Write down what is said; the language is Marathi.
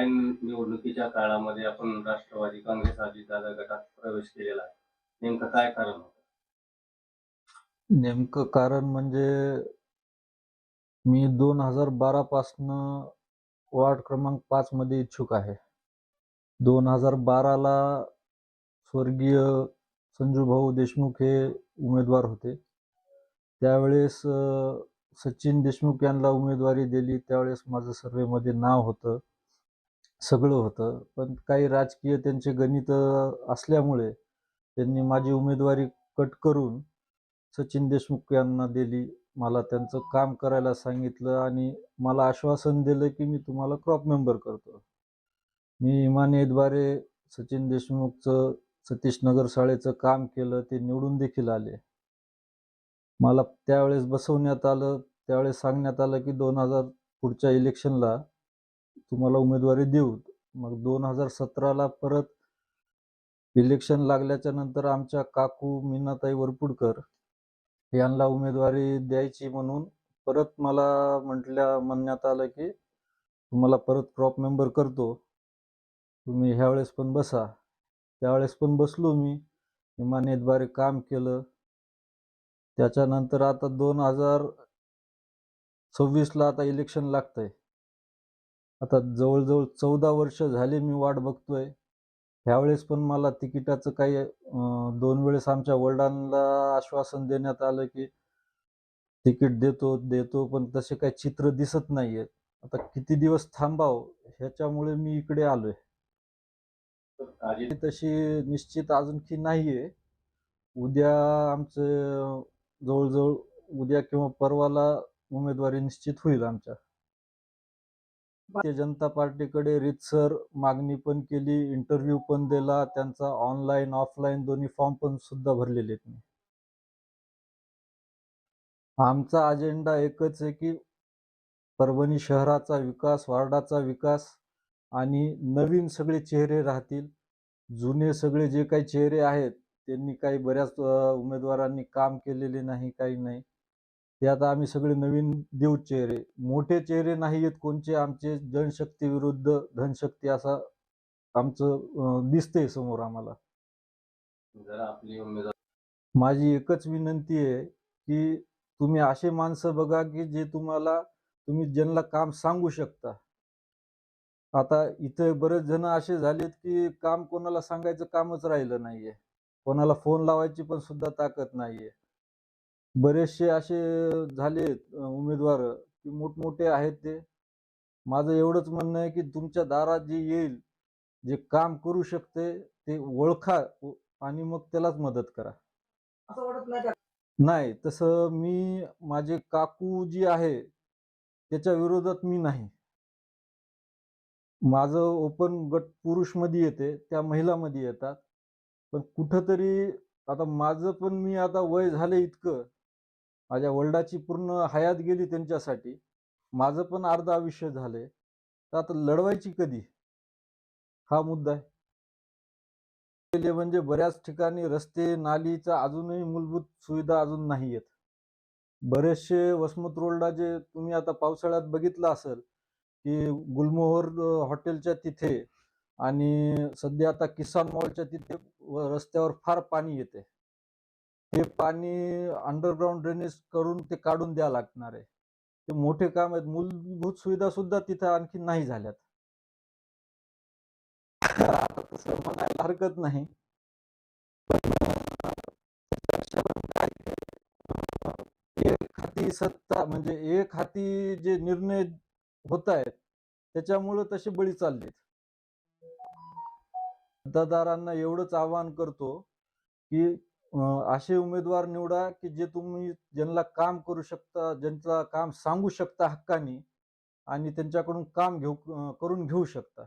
ऐन निवडणुकीच्या काळामध्ये आपण राष्ट्रवादी काँग्रेस अजितदादा गटात प्रवेश केलेला आहे. नेमकं काय कारण होतं? नेमकं कारण म्हणजे मी दोन हजार बारा पासनं वार्ड क्रमांक पाच मध्ये इच्छुक आहे. दोन हजार बाराला स्वर्गीय संजूभाऊ देशमुख हे उमेदवार होते. त्यावेळेस सचिन देशमुख यांना उमेदवारी दिली. त्यावेळेस माझं सर्वेमध्ये नाव होतं. सगळं होतं. पण काही राजकीय त्यांचे गणित असल्यामुळे त्यांनी माझी उमेदवारी कट करून सचिन देशमुख यांना दिली. मला त्यांचं काम करायला सांगितलं आणि मला आश्वासन दिलं की मी तुम्हाला क्रॉप मेंबर करतो. मी इमानेद्वारे सचिन देशमुखचं सतीश नगर शाळेचं काम केलं ते निवडून देखील आले. मला त्यावेळेस बसवण्यात आलं त्यावेळेस सांगण्यात आलं की दोन हजार पुढच्या इलेक्शनला तुम्हाला उमेदवारी देऊ. मग दोन हजार सतराला परत इलेक्शन लागल्याच्या नंतर आमच्या काकू मीनाताई वरपुडकर यांना उमेदवारी द्यायची म्हणून परत मला म्हटल्या म्हणण्यात आलं की तुम्हाला परत क्रॉप मेंबर करतो. तुम्ही ह्यावेळेस पण बसा. त्यावेळेस पण बसलो मी. इमानेद्वारे काम केलं. त्याच्यानंतर आता दोन हजार सव्वीसला आता इलेक्शन लागतंय. आता जवळजवळ चौदा वर्ष झाले मी वाट बघतोय. ह्यावेळेस पण मला तिकिटाचं काही दोन वेळेस आमच्या वडिलांना आश्वासन देण्यात आलं की तिकीट देतो देतो पण तसे काही चित्र दिसत नाहीयेत. आता किती दिवस थांबाव ह्याच्यामुळे मी इकडे आलोय. तर तशी निश्चित अजूनकी नाहीये. उद्या आमचं जवळजवळ उद्या किंवा परवाला उमेदवारी निश्चित होईल आमच्या. भारतीय जनता पार्टीकडे रितसर मागणी पण केली इंटरव्ह्यू पण दिला त्यांचा ऑनलाईन ऑफलाईन दोन्ही फॉर्म पण सुद्धा भरलेले आहेत. मी आमचा अजेंडा एकच आहे की परभणी शहराचा विकास वार्डाचा विकास आणि नवीन सगळे चेहरे राहतील. जुने सगळे जे काही चेहरे आहेत त्यांनी काही बऱ्याच उमेदवारांनी काम केलेले नाही काही नाही. ते आता आम्ही सगळे नवीन देऊ चेहरे. मोठे चेहरे नाही आहेत कोणचे आमचे जनशक्ती विरुद्ध धनशक्ती असा आमचं दिसतंय समोर आम्हाला. जर आपली उमेदवार माझी एकच विनंती आहे की तुम्ही असे माणसं बघा की जे तुम्हाला तुम्ही ज्यांना काम सांगू शकता. आता इथे बरेच जण असे झालेत की काम कोणाला सांगायचं कामच राहिलं नाहीये. कोणाला फोन लावायची पण सुद्धा ताकद नाहीये. बरेचसे असे झालेत अं, उमेदवार की मोठमोठे आहेत ते. माझं एवढंच म्हणणं आहे की तुमच्या दारात जे येईल जे काम करू शकते ते ओळखा आणि मग त्यालाच मदत करा. असं वाटत नाही का? नाही तसं मी माझे काकू जी आहे त्याच्या विरोधात मी नाही. माझं ओपन गट पुरुषमध्ये येते त्या महिलामध्ये येतात. पण कुठंतरी आता माझं पण मी आता वय झालं इतकं माझ्या वडिलाची पूर्ण हयात गेली त्यांच्यासाठी. माझं पण अर्ध आयुष्य झालंय. तर आता लढवायची कधी? हा मुद्दा आहे. पहिले म्हणजे बऱ्याच ठिकाणी रस्ते नालीचा अजूनही मूलभूत सुविधा अजून नाही आहेत बरेचसे वसमत रोडला जे तुम्ही आता पावसाळ्यात बघितलं असेल की गुलमोहर हॉटेलच्या तिथे आणि सध्या आता किसान मॉलच्या तिथे रस्त्यावर फार पाणी येते हे पाणी अंडरग्राऊंड ड्रेनेज करून ते काढून द्या लागणार आहे. ते मोठे काम आहेत. मूलभूत सुविधा सुद्धा तिथे आणखी नाही झाल्यात. म्हणायला हरकत नाही. एक हाती सत्ता म्हणजे एक हाती जे निर्णय होत आहेत त्याच्यामुळं तसे बळी चाललेत. मतदारांना एवढंच आवाहन करतो की असे उमेदवार निवडा की जे तुम्ही ज्यांना काम करू शकता ज्यांचं काम सांगू शकता हक्कानी आणि त्यांच्याकडून काम घेऊ करून घेऊ शकता.